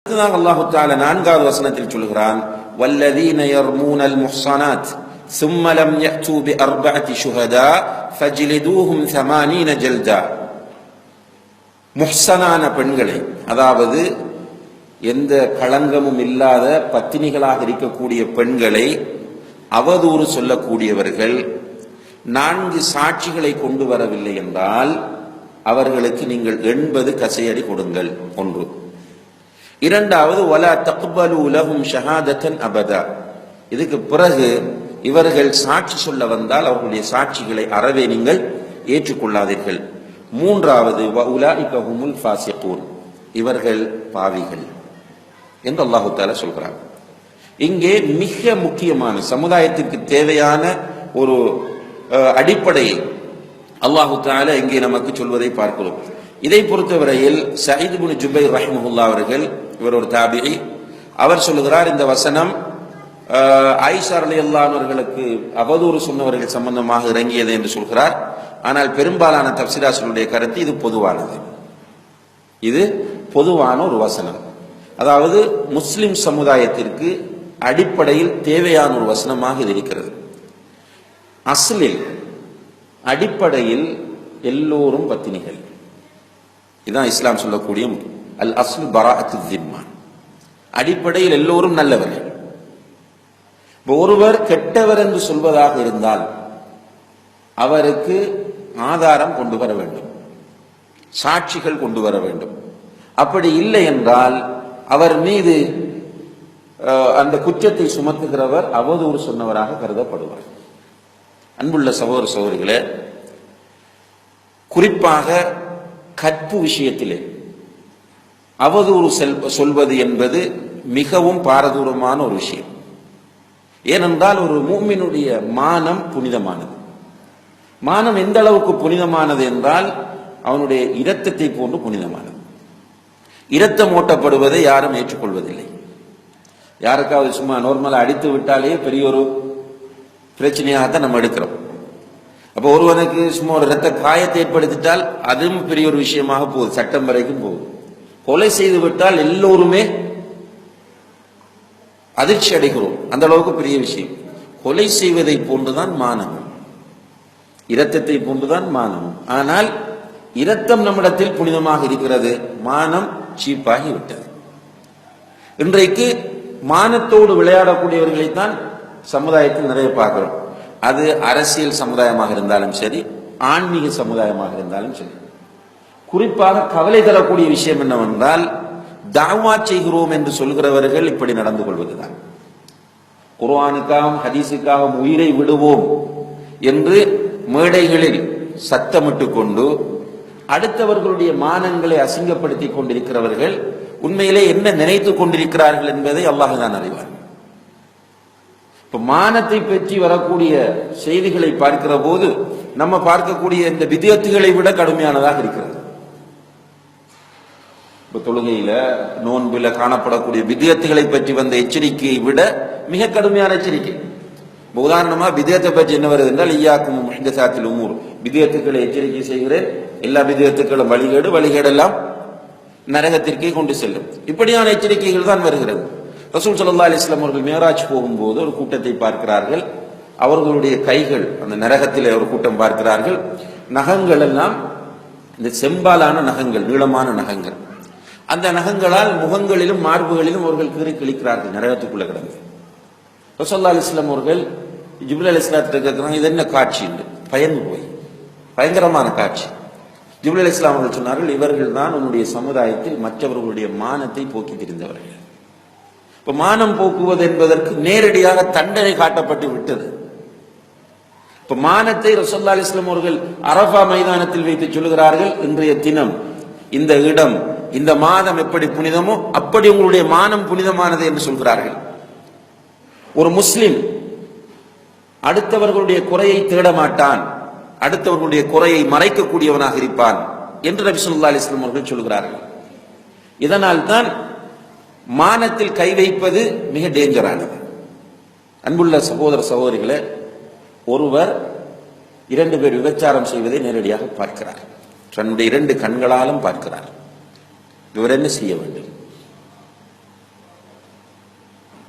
அடுத்ததாக அல்லாஹு தால நான்காவது வசனத்தில் சொல்கிறான் வல்லதீன யர்மூனல் முஹ்ஸனாத் ثم لم يأتوا بأربعة شهداء فجلدوهم ثمانين جلدا முஹ்சனான பெண்களை அதாவது எந்த களங்கமும் இல்லாத பத்தினிகளாக இருக்கக்கூடிய பெண்களை அவதூறு சொல்லக்கூடியவர்கள் நான்கு சாட்சிகளை கொண்டு வரவில்லை என்றால் அவர்களுக்கு நீங்கள் எண்பது கசையடி கொடுங்கள் ஒன்று இரண்டாவது ஒலா தக்பலு உலகும் ஷஹாதத்தன் அபதா. இதுக்கு பிறகு இவர்கள் சாட்சி சொல்ல வந்தால் அவர்களுடைய சாட்சிகளை அறவே நீங்கள் ஏற்றுக்கொள்ளாதீர்கள். மூன்றாவது உலாஇக ஹுமுல் ஃபாசிகூன். இவர்கள் பாவிகள். என்று அல்லாஹு தாலா சொல்கிறார் இங்கே மிக முக்கியமான சமுதாயத்திற்கு தேவையான ஒரு அடிப்படையை அல்லாஹு தாலா இங்கே நமக்கு சொல்வதை பார்க்கிறோம். இதை பொறுத்தவரையில் சயித் பின் ஜுபை ரஹ்மஹுல்லா அவர்கள் இவர் ஒரு தாபிகி அவர் சொல்லுகிறார் இந்த வசனம் அஹ், ஆயிஷா ரலியல்லாஹு அவதூறு சொன்னவர்கள் சம்பந்தமாக இறங்கியது என்று சொல்கிறார். ஆனால் பெரும்பாலான தப்சிராசனுடைய கருத்து இது பொதுவானது. இது பொதுவான ஒரு வசனம். அதாவது முஸ்லிம் சமுதாயத்திற்கு அடிப்படையில் தேவையான ஒரு வசனமாக இது இருக்கிறது. அசலில் அடிப்படையில் எல்லோரும் பத்தினிகள். இதுதான் இஸ்லாம் சொல்லக்கூடிய அல் அஸ்லு பராத்து திம்மா அடிப்படையில் எல்லோரும் நல்லவர்கள் ஒருவர் கெட்டவர் என்று சொல்வதாக இருந்தால் அவருக்கு ஆதாரம் கொண்டு வர வேண்டும். சாட்சிகள் கொண்டு வர வேண்டும். அப்படி இல்லை என்றால் அவர் மீது அந்த குற்றத்தை சுமத்துகிறவர் அவதூறு சொன்னவராக கருதப்படுவார். அன்புள்ள சகோதர சகோதரிகளே குறிப்பாக கற்பு விஷயத்திலே அவதூறு செல் சொல்வது என்பது மிகவும் பாரதூரமான ஒரு விஷயம். ஏனென்றால் ஒரு மூமினுடைய மானம் புனிதமானது. மானம் எந்த அளவுக்கு புனிதமானது என்றால் அவனுடைய இரத்தத்தை போன்று புனிதமானது. இரத்தம் ஓட்டப்படுவதை யாரும் ஏற்றுக்கொள்வதில்லை. யாருக்காவது சும்மா நார்மலாக அடித்து விட்டாலே பெரிய ஒரு பிரச்சனையாகத்தான் நம்ம எடுக்கிறோம். அப்போ ஒருவனுக்கு சும்மா ஒரு இரத்த காயத்தை ஏற்படுத்திட்டால் அதுவும் பெரிய ஒரு விஷயமாக போகுது. சட்டம் வரைக்கும் போகுது. கொலை செய்து விட்டால் எல்லோருமே அதிர்ச்சி அடைகிறோம். அந்த அளவுக்கு பெரிய விஷயம். கொலை செய்வதை போன்றுதான் மானவம் இரத்தத்தை போன்றுதான் மானவம் ஆனால் இரத்தம் நம்மிடத்தில் புனிதமாக இருக்கிறது. மானம் சீப்பாகி விட்டது இன்றைக்கு மானத்தோடு விளையாடக்கூடியவர்களைத்தான் சமுதாயத்தில் நிறைய பார்க்கிறோம். அது அரசியல் சமுதாயமாக இருந்தாலும் சரி ஆன்மீக சமுதாயமாக இருந்தாலும் சரி. குறிப்பாக கவலை தரக்கூடிய விஷயம் என்னவென்றால் தாவா செய்கிறோம் என்று சொல்கிறவர்கள் இப்படி நடந்து கொள்வதுதான். குர்வானுக்காகவும் ஹதீஸுக்காகவும் உயிரை விடுவோம் என்று மேடைகளில் சத்தமிட்டு கொண்டு அடுத்தவர்களுடைய மானங்களை அசிங்கப்படுத்தி கொண்டிருக்கிறவர்கள் உண்மையிலே என்ன நினைத்துக் கொண்டிருக்கிறார்கள் என்பதை அல்லாஹ் தான் அறிவார் இப்ப மானத்தை பற்றி வரக்கூடிய செய்திகளை பார்க்கிற போது நம்ம பார்க்கக்கூடிய இந்த விதத்துகளை விட கடுமையானதாக இருக்கிறது. இப்போ தொழுகையில நோன்பில காணப்படக்கூடிய விதயத்துகளை பற்றி வந்த எச்சரிக்கையை விட மிக கடுமையான எச்சரிக்கை. உதாரணமா விதயத்தை பற்றி என்ன வருது என்றால் ஈயாக்கும் முஹ்தசாத்தில் உமூர். விதயத்துக்களை எச்சரிக்கை செய்கிறேன். எல்லா விதயத்துக்களும் வழிகேடு வழிகேடெல்லாம் நரகத்திற்கே கொண்டு செல்லும். இப்படியான எச்சரிக்கைகள் தான் வருகிறது. ரசூல் சல்லா அலைஹி அவர்கள் மேராஜ் போகும்போது ஒரு கூட்டத்தை பார்க்கிறார்கள். அவர்களுடைய கைகள் அந்த நரகத்தில் ஒரு கூட்டம் பார்க்கிறார்கள். நகங்கள் எல்லாம் இந்த செம்பாலான நகங்கள் நீளமான நகங்கள். அந்த நகங்களால் முகங்களிலும் மார்புகளிலும் அவர்கள் கீறி கிழிக்கிறார்கள் நரகத்துக்குள்ள கிடந்து. ரசோல்லா அலிஸ்லாம் அவர்கள் ஜிபுல் அலி இஸ்லாத்திட்ட கேட்கிறாங்க இது என்ன காட்சி என்று. பயந்து போய். பயங்கரமான காட்சி. ஜிபுல் அலி இஸ்லாம் அவர்கள் சொன்னார்கள் இவர்கள் தான் உன்னுடைய சமுதாயத்தில் மற்றவர்களுடைய மானத்தை போக்கி திரிந்தவர்கள் இப்ப மானம் போக்குவது என்பதற்கு நேரடியாக தண்டனை காட்டப்பட்டு விட்டது. இப்ப மானத்தை ரசோல்லா அலிஸ்லாம் அவர்கள் அரபா மைதானத்தில் வைத்து சொல்கிறார்கள் இன்றைய தினம். இந்த இடம் இந்த மாதம் எப்படி புனிதமோ அப்படி உங்களுடைய மானம் புனிதமானது என்று சொல்கிறார்கள். ஒரு முஸ்லிம் அடுத்தவர்களுடைய குறையை தேட மாட்டான் அடுத்தவர்களுடைய குறையை மறைக்கக்கூடியவனாக இருப்பான் என்று நபி சொல்லா அலிஸ்லாம் அவர்கள் சொல்கிறார்கள். இதனால் தான் மானத்தில் கை வைப்பது மிக டேஞ்சரானது. அன்புள்ள சகோதர சகோதரிகளை ஒருவர் இரண்டு பேர் விபச்சாரம் செய்வதை நேரடியாக பார்க்கிறார். தன்னுடைய இரண்டு கண்களாலும் பார்க்கிறார். இவர் என்ன செய்ய வேண்டும்?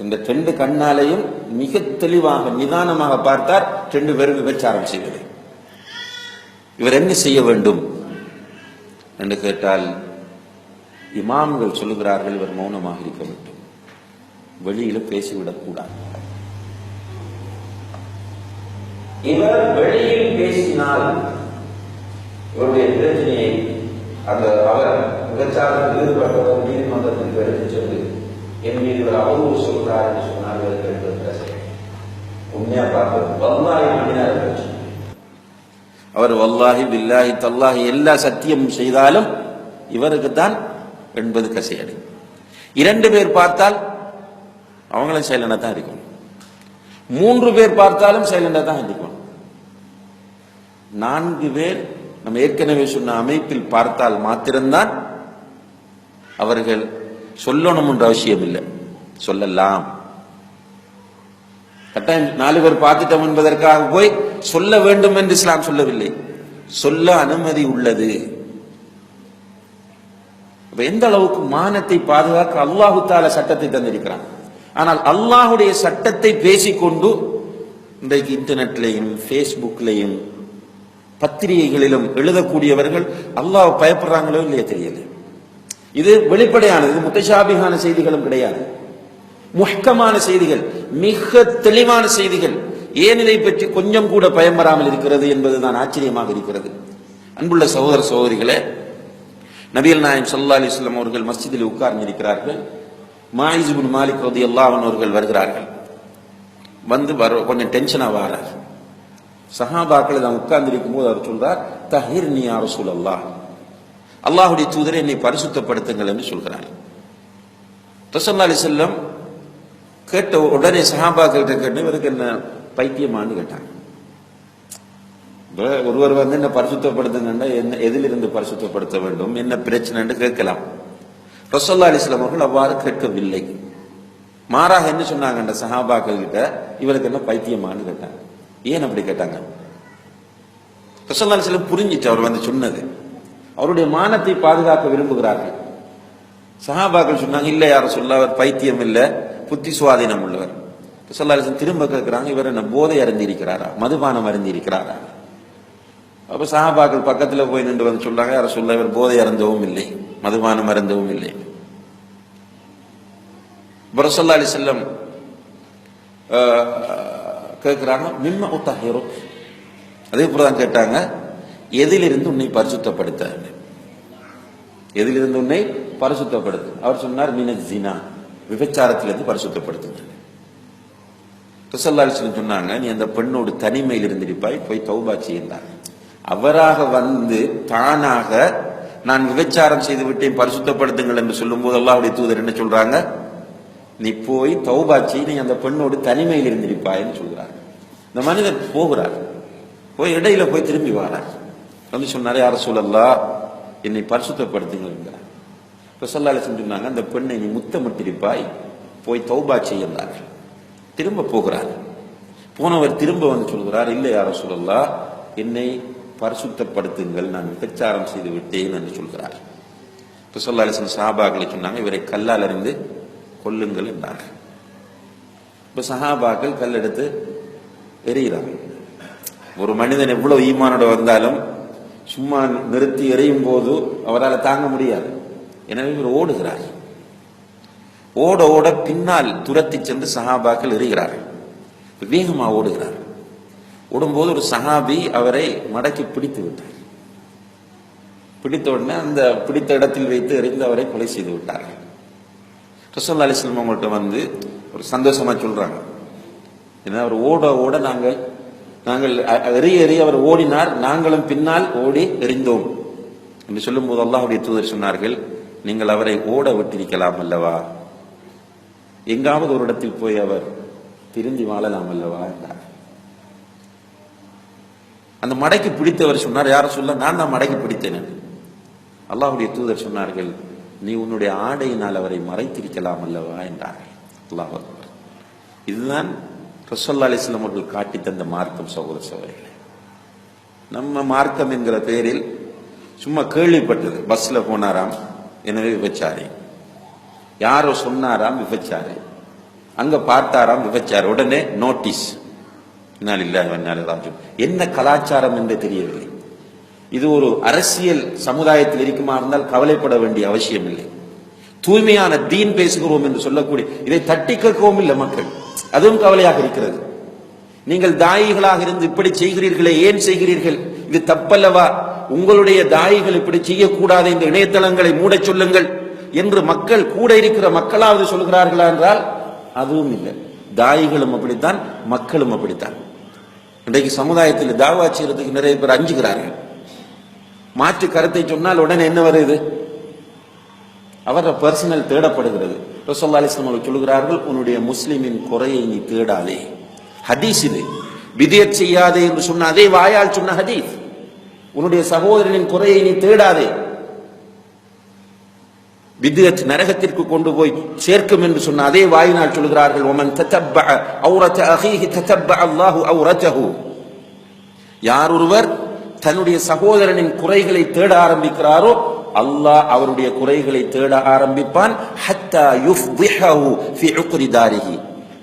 இந்த ரெண்டு கண்ணாலையும் மிக தெளிவாக நிதானமாக பார்த்தார். ரெண்டு பேரும் விபச்சாரம் செய்வது. இவர் என்ன செய்ய வேண்டும் என்று கேட்டால் இமாம்கள் சொல்லுகிறார்கள் இவர் மௌனமாக இருக்க வேண்டும். வெளியில பேசிவிடக் கூடாது. இவர் வெளியில் பேசினால் இவருடைய பிரச்சனையை அந்த அவர் விபச்சாரத்தில் ஈடுபட்டவர் நீதிமன்றத்திற்கு எடுத்துச் சென்று என் மீது இவர் அவதூறு சொல்கிறார் என்று சொன்னால் இவருக்கு எடுத்து பேச உண்மையா பார்ப்பது வல்லாஹி மனிதர் பிரச்சனை அவர் வல்லாஹி பில்லாஹி தல்லாஹி எல்லா சத்தியமும் செய்தாலும் இவருக்கு தான் என்பது கசையடி. இரண்டு பேர் பார்த்தால் அவங்களும் சைலண்டா தான் இருக்கும் மூன்று பேர் பார்த்தாலும் சைலண்டா தான் இருக்கும் நான்கு பேர் நம்ம ஏற்கனவே சொன்ன அமைப்பில் பார்த்தால் மாத்திரம்தான் அவர்கள் சொல்லணும் என்ற அவசியம் இல்லை. சொல்லலாம். கட்டாயம் நாலு பேர் பார்த்துட்டோம் என்பதற்காக போய் சொல்ல வேண்டும் என்று இஸ்லாம் சொல்லவில்லை. சொல்ல அனுமதி உள்ளது. எந்த அளவுக்கு மானத்தை பாதுகாக்க அல்லாஹு தால சட்டத்தை தந்திருக்கிறான்? ஆனால் அல்லாஹுடைய சட்டத்தை பேசிக்கொண்டு இன்றைக்கு இன்டர்நெட்லையும் ஃபேஸ்புக்லையும் பத்திரிகைகளிலும் எழுதக்கூடியவர்கள் அல்லாஹ் பயப்படுறாங்களோ இல்லையோ தெரியல. இது வெளிப்படையானது. இது முத்தசாபிகான செய்திகளும் கிடையாது. முஹ்கமான செய்திகள் மிக தெளிவான செய்திகள். ஏன் இதை பற்றி கொஞ்சம் கூட பயம் வராமல் இருக்கிறது என்பதுதான் ஆச்சரியமாக இருக்கிறது. அன்புள்ள சகோதர சகோதரிகளே நபியல் நாயம் சல்லா அலிஸ்லாம் அவர்கள் மஸ்ஜிதில் உட்கார்ந்திருக்கிறார்கள். மாயிசுபின் மாலிக் ரதி அல்லாவன் அவர்கள் வருகிறார்கள். வந்து வர கொஞ்சம் டென்ஷனாக வாரார். சஹாபாக்களை நான் உட்கார்ந்திருக்கும் போது அவர் சொல்றார் தஹிர் நீ அரசூல் அல்லாஹ் அல்லாஹுடைய தூதரை என்னை பரிசுத்தப்படுத்துங்கள் என்று சொல்கிறார். ரசல்லா அலி செல்லம் கேட்ட உடனே சஹாபாக்கள்கிட்ட கேட்டு இவருக்கு என்ன பைத்தியமான்னு கேட்டாங்க. ஒருவர் வந்து என்ன பரிசுத்தப்படுத்துங்கன்னா என்ன எதிலிருந்து பரிசுத்தப்படுத்த வேண்டும் என்ன பிரச்சனைன்னு கேட்கலாம். ரசோல்லா அலிஸ்லாம் அவர்கள் அவ்வாறு கேட்கவில்லை. மாறாக என்ன சொன்னாங்க அந்த சஹாபாக்கள் கிட்ட இவருக்கு என்ன பைத்தியமானு கேட்டாங்க. ஏன் அப்படி கேட்டாங்க? ரசல்லா செல்லம் புரிஞ்சிச்சு அவர் வந்து சொன்னது. அவருடைய மானத்தை பாதுகாக்க விரும்புகிறார்கள். சஹாபாக்கள் சொன்னாங்க இல்லை யாரும் சொல்ல அவர் பைத்தியம் இல்லை புத்தி சுவாதீனம் உள்ளவர். ரசல்லா திரும்ப கேட்கிறாங்க இவர் என்ன போதை அறிந்திருக்கிறாரா? மதுபானம் அறிந்திருக்கிறாரா? அப்ப சஹாபாக்கள் பக்கத்துல போய் நின்று வந்து சொல்றாங்க யார சொல்ல இவர் போதை அருந்தவும் இல்லை மதுபானம் அருந்தவும் இல்லை. ரசல்லா அலி செல்லம் கேட்கிறாங்க மிம்ம உத்தாஹிரோ அதே போலதான் கேட்டாங்க எதிலிருந்து உன்னை பரிசுத்தப்படுத்த எதிலிருந்து உன்னை பரிசுத்தப்படுத்து? அவர் சொன்னார் மீன ஜினா. விபச்சாரத்திலிருந்து பரிசுத்தப்படுத்துங்க ரசல்லா சொன்னாங்க நீ அந்த பெண்ணோடு தனிமையில் இருந்திருப்பாய் போய் தௌபா செய்யுந்தாங்க அவராக வந்து தானாக நான் விபச்சாரம் செய்து விட்டேன் பரிசுத்தப்படுத்துங்கள் என்று சொல்லும் போது அல்லாவுடைய தூதர் என்ன சொல்றாங்க? நீ போய் தௌபாச்சி நீ அந்த பெண்ணோடு தனிமையில் இருந்திருப்பாய்ன்னு சொல்றாங்க. இந்த மனிதர் போகிறார். போய் இடையில போய் திரும்பி வரார். வந்து சொன்னார் யார சொல்லல்லா என்னை பரிசுத்தப்படுத்துங்கிறார் இப்போ சொல்லால சொன்னாங்க அந்த பெண்ணை நீ முத்தமிட்டிருப்பாய். போய் தௌபா செய்யலார் திரும்ப போகிறார். போனவர் திரும்ப வந்து சொல்கிறார் இல்லை யார சொல்லல்லா என்னை பரிசுத்தப்படுத்துங்கள். நான் விபச்சாரம் செய்து விட்டேன் என்று சொல்கிறார். இப்போ அலிசன் சஹாபாக்களை சொன்னாங்க இவரை கல்லால் அறிந்து கொல்லுங்கள் என்றார்கள். இப்போ சஹாபாக்கள் கல் எடுத்து ஒரு மனிதன் எவ்வளவு ஈமானோட வந்தாலும் சும்மா நிறுத்தி எறியும் போது அவரால் தாங்க முடியாது. எனவே இவர் ஓடுகிறார். ஓட ஓட பின்னால் துரத்தி சென்று சஹாபாக்கள் எறிகிறார்கள் வேகமாக ஓடுகிறார். ஓடும்போது ஒரு சஹாபி அவரை மடக்கி பிடித்து விட்டார். பிடித்த உடனே அந்த பிடித்த இடத்தில் வைத்து எறிந்து அவரை கொலை செய்து விட்டார்கள். ரசோல்லா அலிஸ்லாம் அவங்கள்ட்ட வந்து ஒரு சந்தோஷமா சொல்றாங்க. ஏன்னா அவர் ஓட ஓட நாங்கள் நாங்கள் எறிய எறிய அவர் ஓடினார். நாங்களும் பின்னால் ஓடி எறிந்தோம். என்று சொல்லும் போது அல்லாஹுடைய தூதர் சொன்னார்கள் நீங்கள் அவரை ஓட விட்டிருக்கலாம் அல்லவா? எங்காவது ஒரு இடத்தில் போய் அவர் திருந்தி வாழலாம் அல்லவா? என்றார். அந்த மடைக்கு பிடித்தவர் சொன்னார் யாரும் சொல்ல நான் தான் மடைக்கு பிடித்தேன். அல்லாஹுடைய தூதர் சொன்னார்கள் நீ உன்னுடைய ஆடையினால் அவரை மறைத்திருக்கலாம் அல்லவா? என்றார்கள். அல்லாஹ் இதுதான் ரசோல்லா அலிஸ்லாம் அவர்கள் காட்டி தந்த மார்க்கம் சகோதர சகோதரிகளே. நம்ம மார்க்கம் என்கிற பெயரில் சும்மா கேள்விப்பட்டது. பஸ்ல போனாராம் எனவே விபச்சாரி. யாரோ சொன்னாராம் விபச்சாரி. அங்க பார்த்தாராம் விபச்சாரி. உடனே நோட்டீஸ். என்ன கலாச்சாரம் என்று தெரியவில்லை. இது ஒரு அரசியல் சமுதாயத்தில் இருக்குமா இருந்தால் கவலைப்பட வேண்டிய அவசியம் இல்லை தூய்மையான தீன் பேசுகிறோம் என்று சொல்லக்கூடிய இதை தட்டி கேட்கவும் இல்லை மக்கள். அதுவும் கவலையாக இருக்கிறது. நீங்கள் தாயிகளாக இருந்து இப்படி செய்கிறீர்களே ஏன் செய்கிறீர்கள்? இது தப்பல்லவா? உங்களுடைய தாயிகள் இப்படி செய்யக்கூடாது இந்த இணையதளங்களை மூடச் சொல்லுங்கள் என்று மக்கள் கூட இருக்கிற மக்களாவது சொல்கிறார்களா என்றால் அதுவும் இல்லை. தாயிகளும் அப்படித்தான் மக்களும் அப்படித்தான். இன்றைக்கு சமுதாயத்தில் தாவா செய்யறதுக்கு நிறைய பேர் அஞ்சுகிறார்கள். மாற்று கருத்தை சொன்னால் உடனே என்ன வருது? அவர பர்சனல் தேடப்படுகிறது. ரசோல்லா அலிஸ்லாம் அவர்கள் சொல்கிறார்கள் உன்னுடைய முஸ்லிமின் குறையை நீ தேடாதே. ஹதீஸ் இது. விதியத் செய்யாதே என்று சொன்ன அதே வாயால் சொன்ன ஹதீஸ். உன்னுடைய சகோதரனின் குறையை நீ தேடாதே. வித்யத் நரகத்திற்கு கொண்டு போய் சேர்க்கும் என்று சொன்ன அதே வாயினால் சொல்கிறார்கள் ஒமன் தத்தப்ப அவுரத்த அஹீஹி தத்தப்ப அல்லாஹு அவுரத்தஹு யார் ஒருவர் தன்னுடைய சகோதரனின் குறைகளை தேட ஆரம்பிக்கிறாரோ அல்லாஹ் அவருடைய குறைகளை தேட ஆரம்பிப்பான். ஹத்தா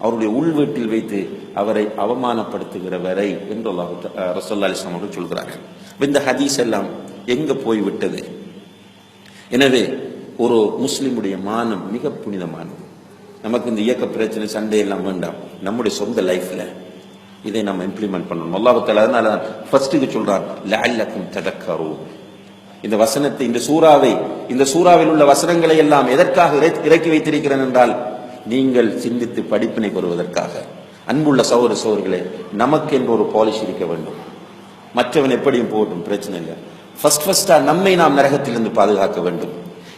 அவருடைய உள் வீட்டில் வைத்து அவரை அவமானப்படுத்துகிற வரை என்று அல்லாஹு ரசோல்லா அலிஸ்லாம் அவர்கள் சொல்கிறார்கள். இந்த ஹதீஸ் எல்லாம் எங்க போய்விட்டது எனவே ஒரு முஸ்லிமுடைய மானம் மிக புனிதமானது. நமக்கு இந்த இயக்க பிரச்சனை சண்டை எல்லாம் வேண்டாம். நம்முடைய சொந்த லைஃப்ல இதை நம்ம இம்ப்ளிமெண்ட் பண்ணணும். அல்லாஹால அதனால ஃபர்ஸ்ட்டுக்கு சொல்றான் லஅல்லக்கும் ததக்கரும் இந்த வசனத்தை இந்த சூறாவை இந்த சூறாவில் உள்ள வசனங்களை எல்லாம் எதற்காக இறக்கி வைத்திருக்கிறேன் என்றால் நீங்கள் சிந்தித்து படிப்பினை பெறுவதற்காக. அன்புள்ள சகோதர சோர்களே நமக்கு என்று ஒரு பாலிசி இருக்க வேண்டும். மற்றவன் எப்படியும் போகட்டும் பிரச்சனை இல்லை. ஃபர்ஸ்ட் ஃபர்ஸ்டா நம்மை நாம் நரகத்திலிருந்து பாதுகாக்க வேண்டும்.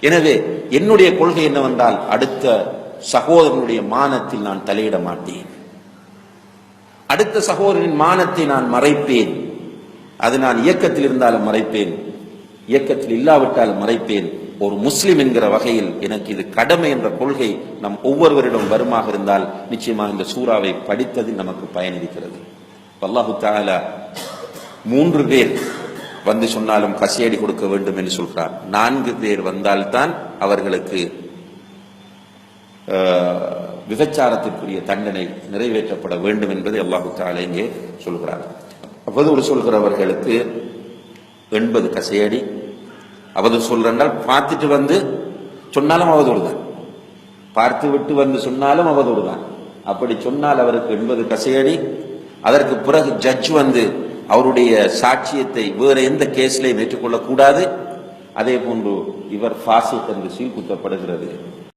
எனவே என்னுடைய கொள்கை என்னவென்றால் அடுத்த சகோதரனுடைய மானத்தில் நான் தலையிட மாட்டேன். அடுத்த சகோதரனின் மானத்தை நான் மறைப்பேன். அது நான் இயக்கத்தில் இருந்தாலும் மறைப்பேன். இயக்கத்தில் இல்லாவிட்டால் மறைப்பேன். ஒரு முஸ்லிம் என்கிற வகையில் எனக்கு இது கடமை என்ற கொள்கை நம் ஒவ்வொருவரிடம் வருமாக இருந்தால் நிச்சயமாக இந்த சூறாவை படித்தது நமக்கு பயனளிக்கிறது. அல்லாஹு தாலா மூன்று பேர் வந்து சொன்னாலும் கசையடி கொடுக்க வேண்டும் என்று சொல்கிறான் நான்கு பேர் வந்தால்தான் அவர்களுக்கு விபச்சாரத்திற்குரிய தண்டனை நிறைவேற்றப்பட வேண்டும் என்பதை அல்லாஹு தாலா இங்கே சொல்கிறார் அவதூறு சொல்கிறவர்களுக்கு எண்பது கசையடி. அவதூறு சொல்றால் பார்த்துட்டு வந்து சொன்னாலும் அவதூறு தான் பார்த்து விட்டு வந்து சொன்னாலும் அவதூறு தான் அப்படி சொன்னால் அவருக்கு எண்பது கசையடி. அதற்கு பிறகு ஜட்ஜ் வந்து அவருடைய சாட்சியத்தை வேற எந்த கேஸ்லையும் ஏற்றுக்கொள்ளக்கூடாது. அதே போன்று இவர் ஃபாசிக் என்று சீல் குத்தப்படுகிறது